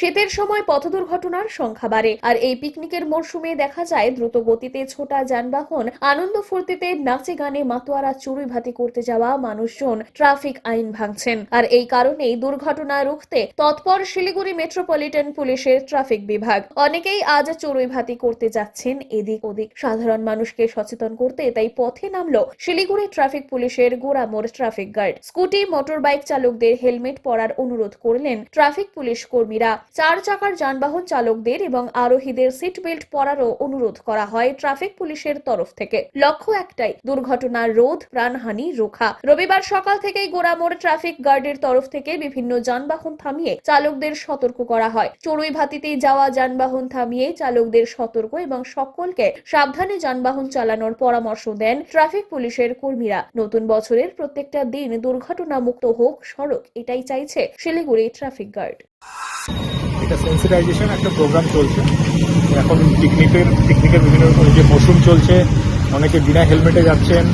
শীতের সময় পথ দুর্ঘটনার সংখ্যা বাড়ে। আর এই পিকনিকের মরশুমে দেখা যায়, দ্রুত গতিতে ছোটা যানবাহন, আনন্দ ফুর্তিতে নাচে গানে মাতোয়ারা চুরি ভাতি করতে যাওয়া মানুষজন ট্রাফিক আইন ভাঙছেন। আর এই কারণেই দুর্ঘটনা রুখতে তৎপর শিলিগুড়ি মেট্রোপলিটন পুলিশের ট্রাফিক বিভাগ। অনেকেই আজ চড়ুই ভাতি করতে যাচ্ছেন, এদিক ওদিক। সাধারণ মানুষকে সচেতন করতে তাই পথে নামলো শিলিগুড়ি ট্রাফিক পুলিশের Goramor traffic guard. Scooty motor bike চালকদের হেলমেট পরার অনুরোধ করলেন ট্রাফিক পুলিশ কর্মীরা। চার চাকার যানবাহন চালকদের এবং আরোহীদের সিট বেল্ট পরারও অনুরোধ করা হয় ট্রাফিক পুলিশের তরফ থেকে। লক্ষ্য একটাই, দুর্ঘটনা, রোধ, প্রাণহানি, রোখা। রবিবার সকাল থেকেই গোড়ামোড় ট্রাফিক গার্ডের তরফ থেকে বিভিন্ন যানবাহন থামিয়ে চালকদের সতর্ক করা হয়। চড়ুই ভাতিতে যাওয়া যানবাহন থামিয়ে চালকদের সতর্ক এবং সকলকে সাবধানে যানবাহন চালানোর পরামর্শ দেন ট্রাফিক পুলিশের কর্মীরা। নতুন বছরের প্রত্যেকটা দিন দুর্ঘটনা মুক্ত হোক, সড়ক এটাই চাইছে শিলিগুড়ি ট্রাফিক গার্ড। এটা সেন্সিটাইজেশন একটা প্রোগ্রাম চলছে। এখন পিকনিকের পিকনিকের বিভিন্ন রকম যে মৌসুম চলছে, অনেকে বিনা হেলমেটে যাচ্ছেন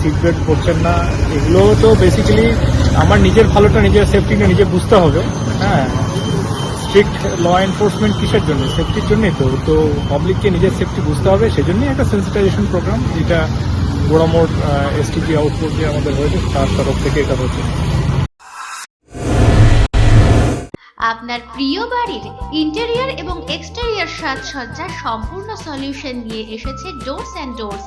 সিট বেল্ট পরছেন না, এগুলো তো বেসিক্যালি আমার নিজের ভালোটা, নিজের সেফটিটা নিজে বুঝতে হবে। হ্যাঁ স্ট্রিক্ট ল এনফোর্সমেন্ট কিসের জন্য? সেফটির জন্যই তো তো পাবলিককে নিজের সেফটি বুঝতে হবে, সেজন্যই একটা সেন্সিটাইজেশন প্রোগ্রাম যেটা গোড়ামোড় এসটিপি আউটপুট যে আমাদের হয়েছে, তার তরফ থেকে এটা হচ্ছে। আপনার প্রিয় বাড়ির ইন্টেরিয়ার এবং এক্সটেরিয়র সাজসজ্জার সম্পূর্ণ সলিউশন নিয়ে এসেছে ডোরস অ্যান্ড ডোরস